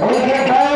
Okay,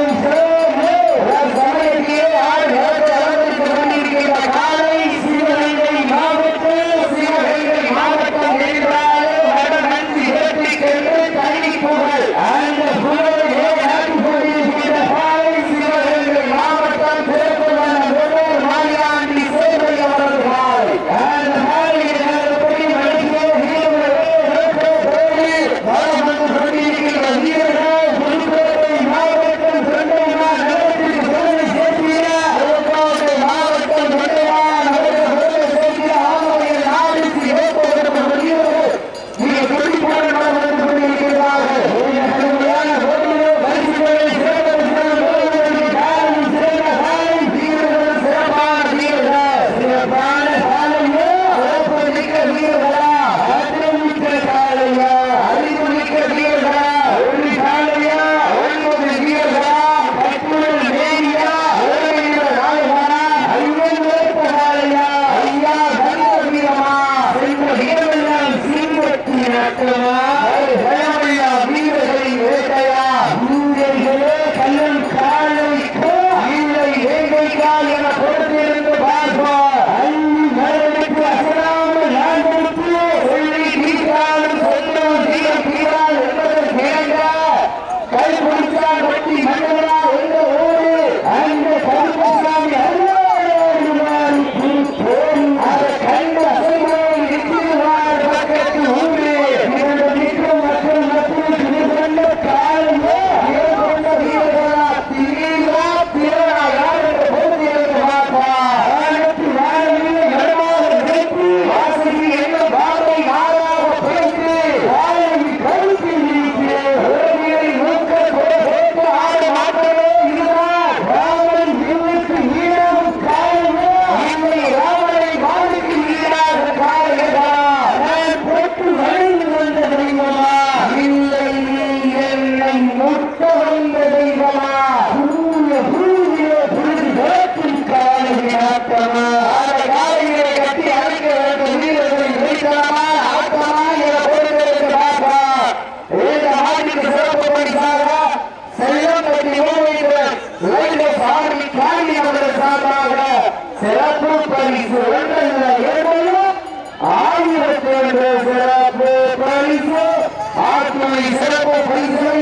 आत्मा ईश्वर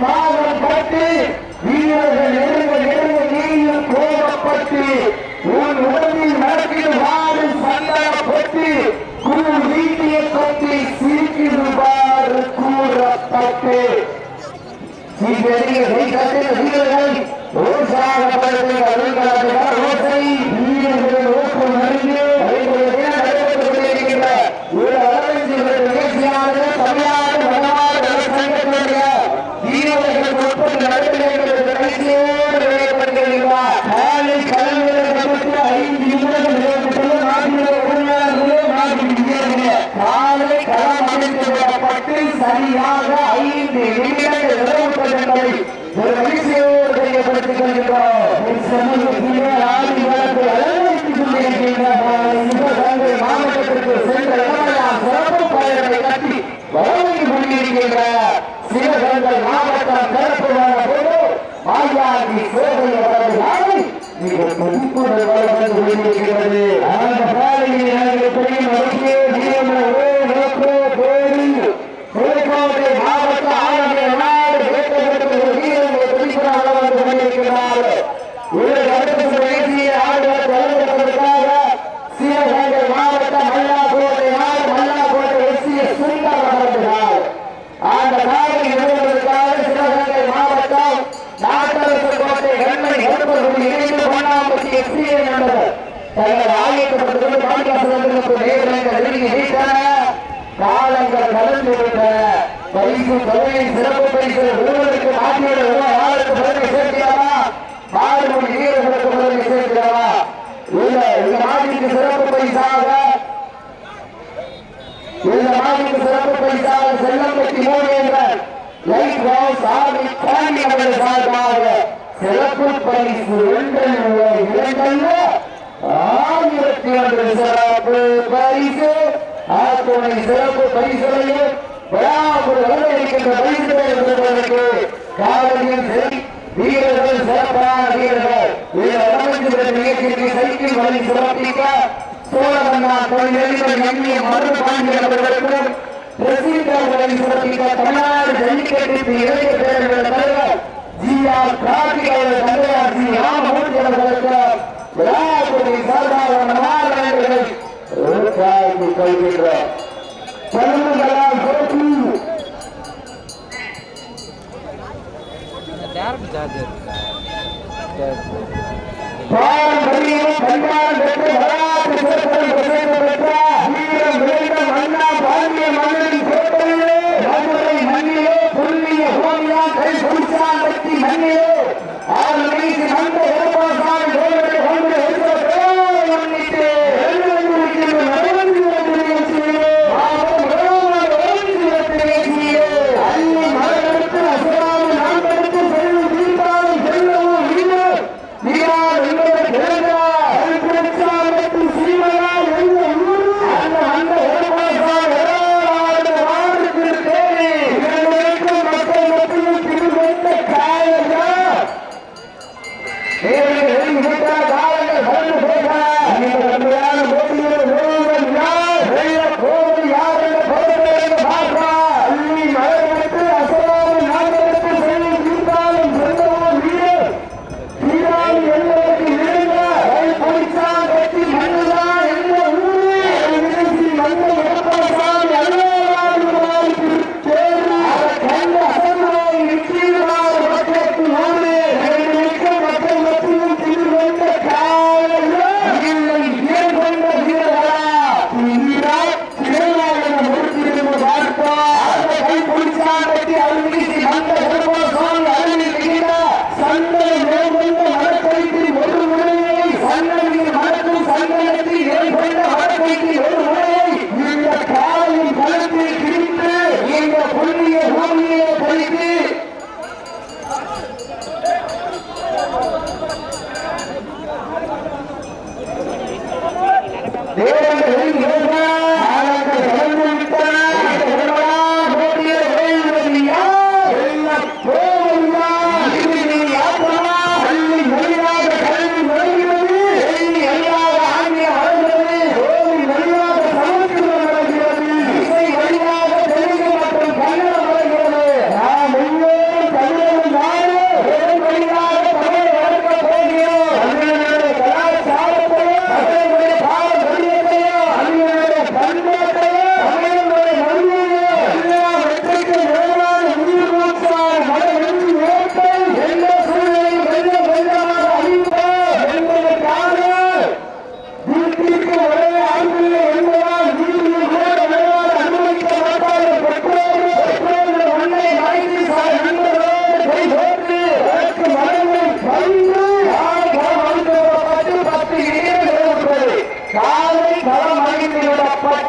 பாகப்பட்டு வீரர்கள் எழுந்த எழுந்த நீயும் கோபப்பட்டு உன் உடம்பில் நடக்கிறாறு சந்தனப்பட்டு குரு வீட்டிய கொண்டு சிரிக்கிறவாறு கூறப்பட்டு வீரர்கள் அழைக்கப்பட்டிருக்கிறது காலங்கள் கலந்து விட்ட பரிசு தொகையை சிறப்பு பரிசு விடுவதற்கு மாற்றியோட யாருக்கு முதன்மை சேர்க்கிறாரா மாறுபடி வீரர்களுக்கு முதன்மை சேர்க்கிறாரா இல்ல இந்த மாதிரிக்கு சிறப்பு பரிசாக இந்த மாதிரிக்கு சிறப்பு பரிசாக செல்லம்பட்டி மூணு என்ற லைட் ஹவுஸ் ஆர்மி परिसर ಪರಿಸರ ಆತ್ಮ ಹೆಸರು ಪರಿಸರಕ್ಕೆ ಬರಾಬರ್ ಅನ್ವಯಿಸಿದ ಪರಿಸರಕ್ಕೆ ಕಾವಲಿನ ಸರಿ வீரர்கள் சிறப்பான வீரர்கள் இதில் அமைந்திருந்த நிகழ்ச்சிக்கு சைக்கிள் வழி சிறப்பிக்க சோழமன்னா தொழிலதிபர் எம்ஏ மருபாண்டி அவர்களுக்கும் பிரசித்தவர்களை சிறப்பிக்க தமிழ்நாடு ஜல்லிக்கட்டு இளைஞர் பேரவைகள் தலைவர் ஜி ஆர் கார்த்திக் அவர்கள் தலைவர் ஜி ராமமூர்த்தி அவர்களுக்கு விழாக்குடி சார்பாக மாணவர்களை விவசாயிக்கு கொள்கின்ற பருவங்களால் பொறுப்பு பாரம்பரியம் பண்பாடு பெற்று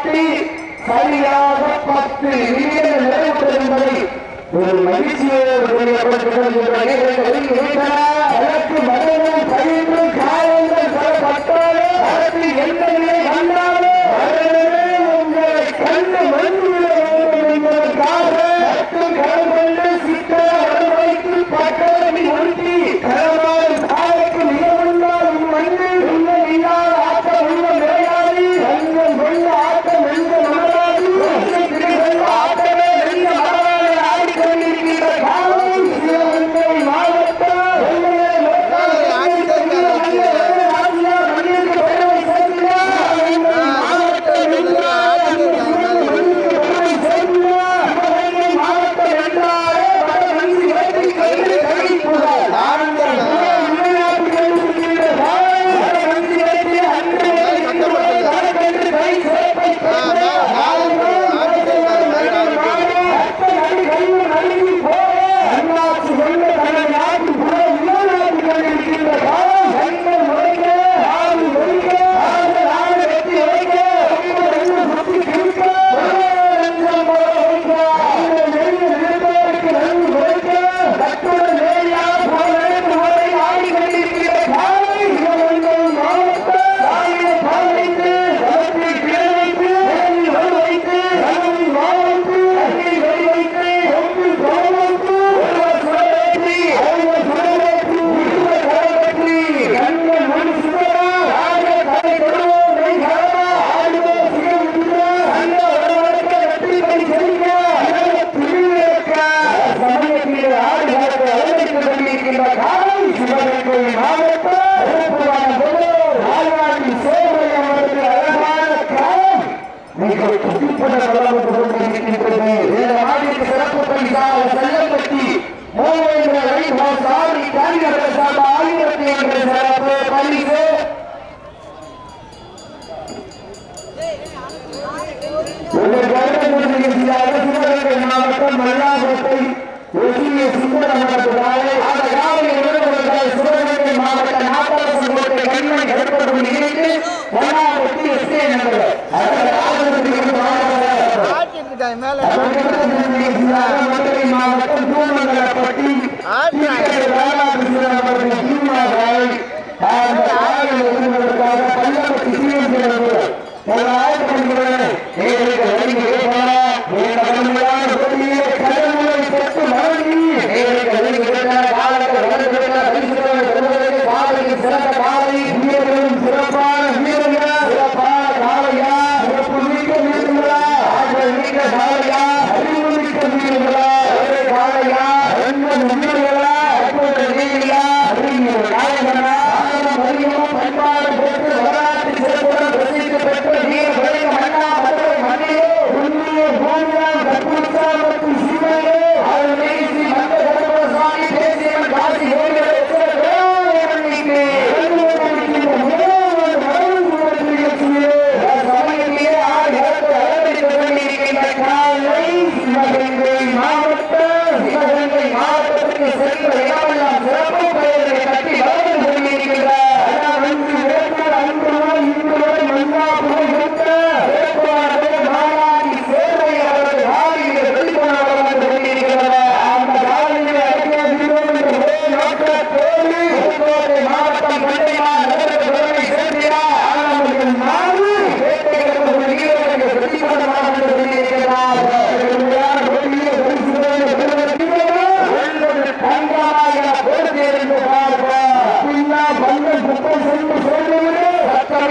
போட்டி சரியாக பத்து மில்லியன் நிறைவுற்றது என்பதை ஒரு மகிழ்ச்சியோடு வெளியிடப்பட்டிருக்கிறது அதற்கு மதமும் பயிரும் காயங்கள் பல பட்டாலும் அதற்கு எந்த நிலை வந்தாலும் மாவட்டம் தூமங்கலப்பட்டி ஆட்சி வேளாண் அவர்கள்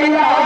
Tidak.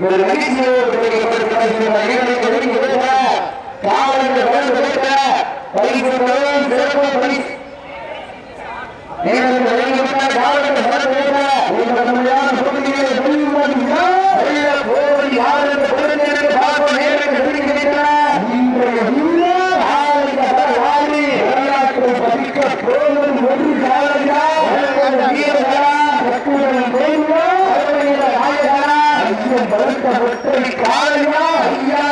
Pero el inicio que பலத்த ஒற்றை காலையா ஐயா.